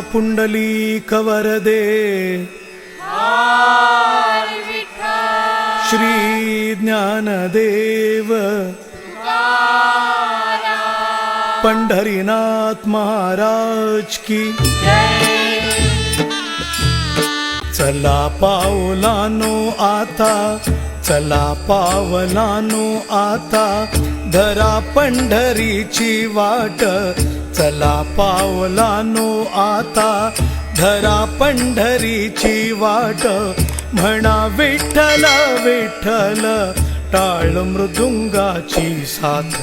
पुंडली कवरदे श्री ज्ञानदेव. पंढरीनाथ महाराज की. चला पावलानो आता. चला पावलानो आता धरा पंढरीची वाट. चला पावलानो आता धरा पंढरीची वाट. म्हणा विठ्ठल विठ्ठल टाळ मृदुंगाची साथ.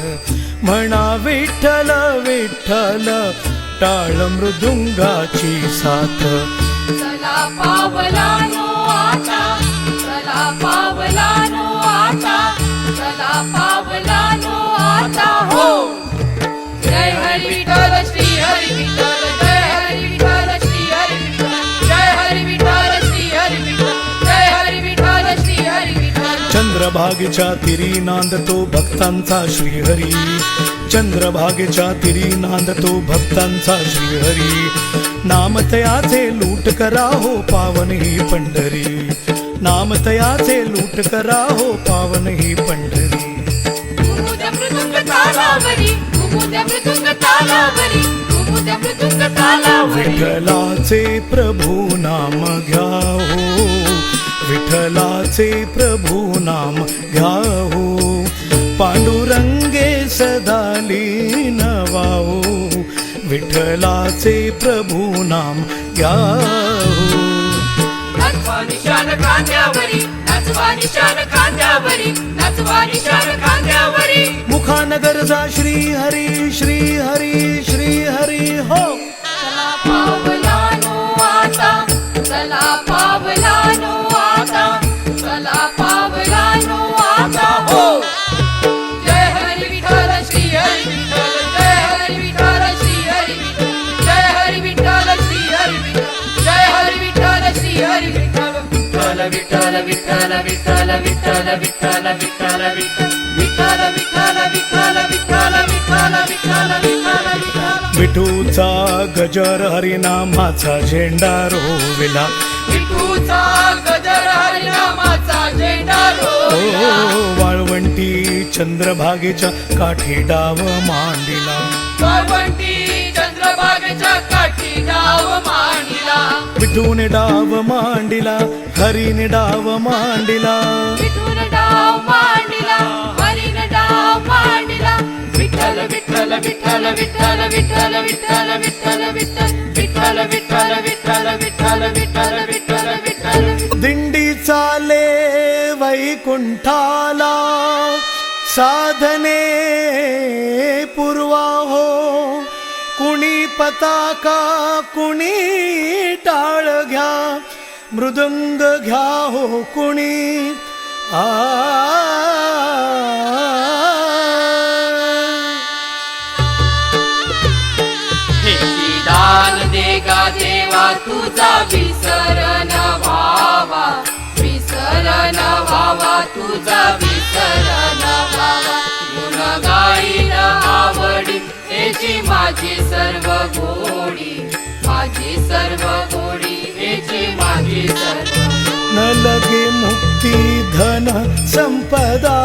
म्हणा विठ्ठल विठ्ठल टाळ मृदुंगाची साथ. चला पावलानो चंद्रभागेच्या तिरी नांदतो भक्तांचा श्रीहरी. चंद्रभागेच्या तिरी नांदतो भक्तांचा श्रीहरी. नामतयाचे लूट करा हो पावन ही पंढरी. नामतयाचे लूट करा हो पावन ही पंढरी. विठ्ठलाचे प्रभू नाम घ्या हो. विठ्ठलाचे प्रभू नाम घ्याऊ पांडुरंगे सदाली नवाऊ विठ्ठलाचे प्रभू नाम घ्याऊ मुखानगर जा श्री हरी श्री हरी श्री हरी हो। विठूचा गजर हरिनामाचा झेंडा रोविला विठूचा वाळवंटी चंद्रभागेच्या काठी डाव मांडिला वाळवंटी चंद्रभागेच्या काठी डाव मांडला विठूने डाव मांडिला हरीने डाव मांडिला विठून डाव मांडला हरीन डाव मांडला विठ्ठल विठ्ठल विठ्ठल विठ्ठल विठ्ठल विठ्ठल विठ्ठल विठ्ठल विठ्ठल विठ्ठल विठ्ठल विठ्ठल विठ्ठल वैकुंठाला साधने पूर्वा हो. कुणी पताका कुणी टाळ घ्या. मृदुंग घ्या हो कुणी. आ हेची माझी सर्व गोडी माझी सर्व माझी सर्व न लगे मुक्ती धन संपदा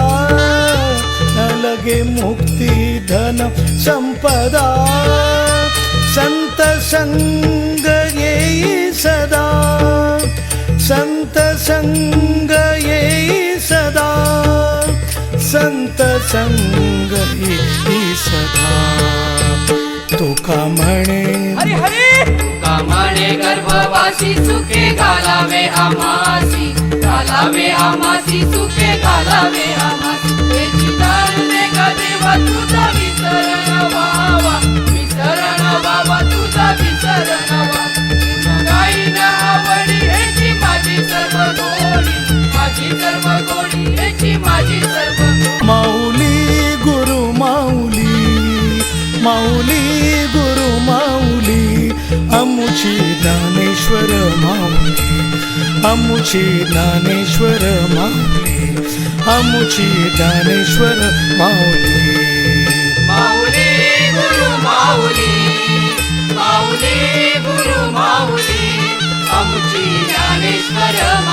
न लगे मुक्ती धन संपदा संत संग येई सदा संत संग येई सदा संत संग येई सदा तुका म्हणे? तुका म्हणे गर्भवासी सुखे घालावे आमासी घालावे आमासी सुखे घालावे आमासी अमुची ज्ञानेश्वर माऊली अमुची ज्ञानेश्वर माऊली. माऊली गुरु माऊली अमुची ज्ञानेश्वर माऊली